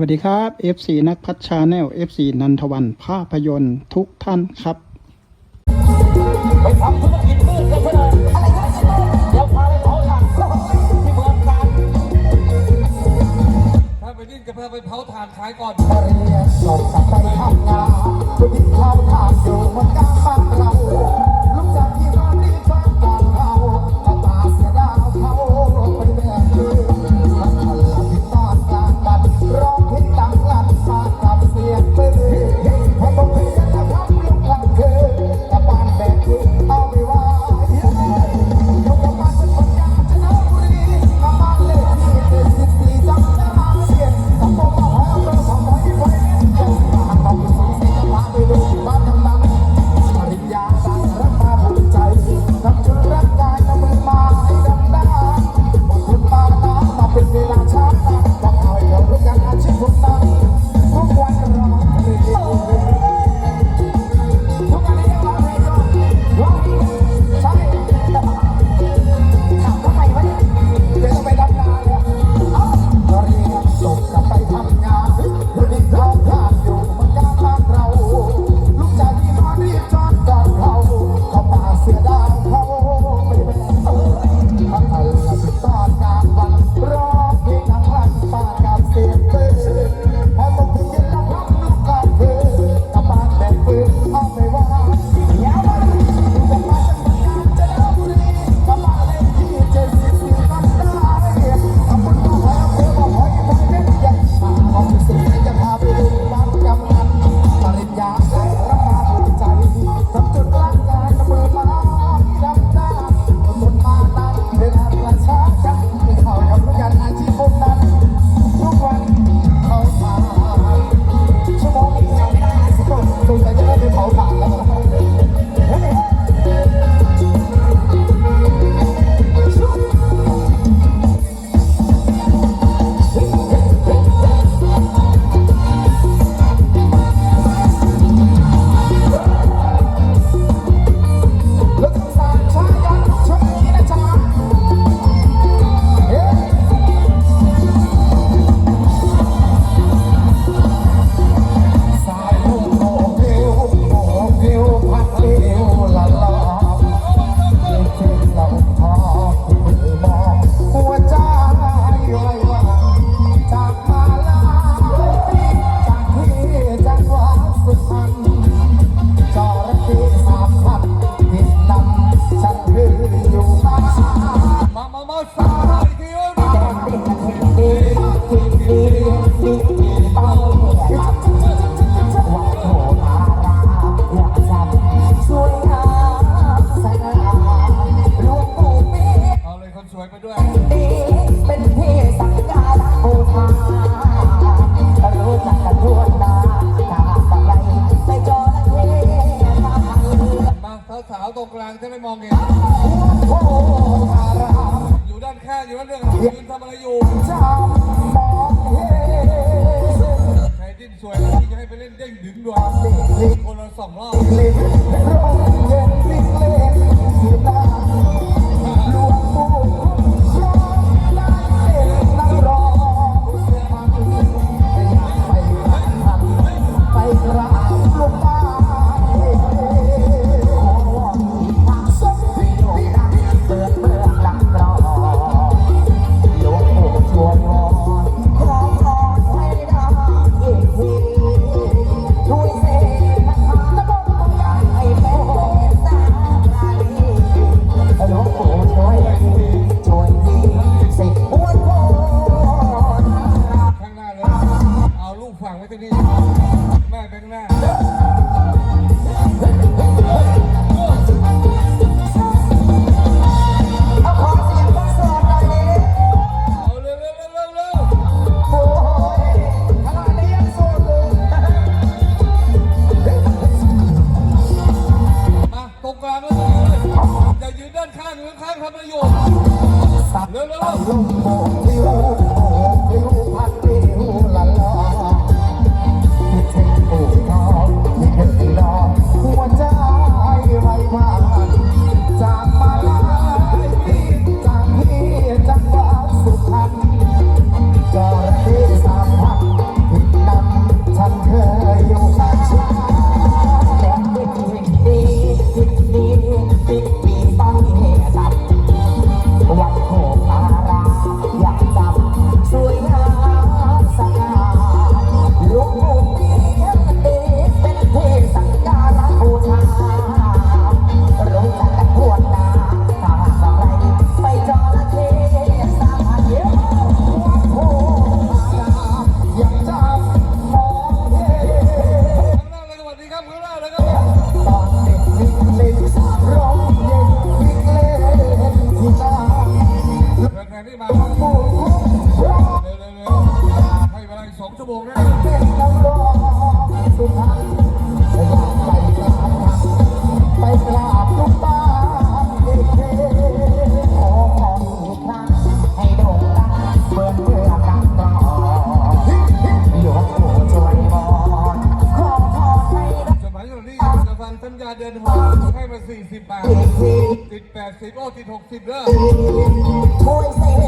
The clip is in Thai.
วัสดีครับ FC นักพัฒชาแนล FC นันทวันภาพยนตร์ทุกท่านครับไปทำธุรกิจมืดกันเลยอะไรกันเดี๋ยวพาไปเผาถ่านที่เมืองการถ้าไปดิ้นจพาไปเผาถ่านขายก่อนไปเรียนจบจากไปทำงานกดิบนเผาถ่านอยู่เมืองการางจะไม่มองเห็นอยู่ด้านแค่อยู่ด้านเรื่องของยืนทำอะไรอยู่ใครดิ้นสวยที่จะให้ไปเล่นเด้งดึงด้วยคนละสองรอบ ละสี่สิบบาทติดแปดสิบโอ้ติดหกสิบเด้ออ้เลย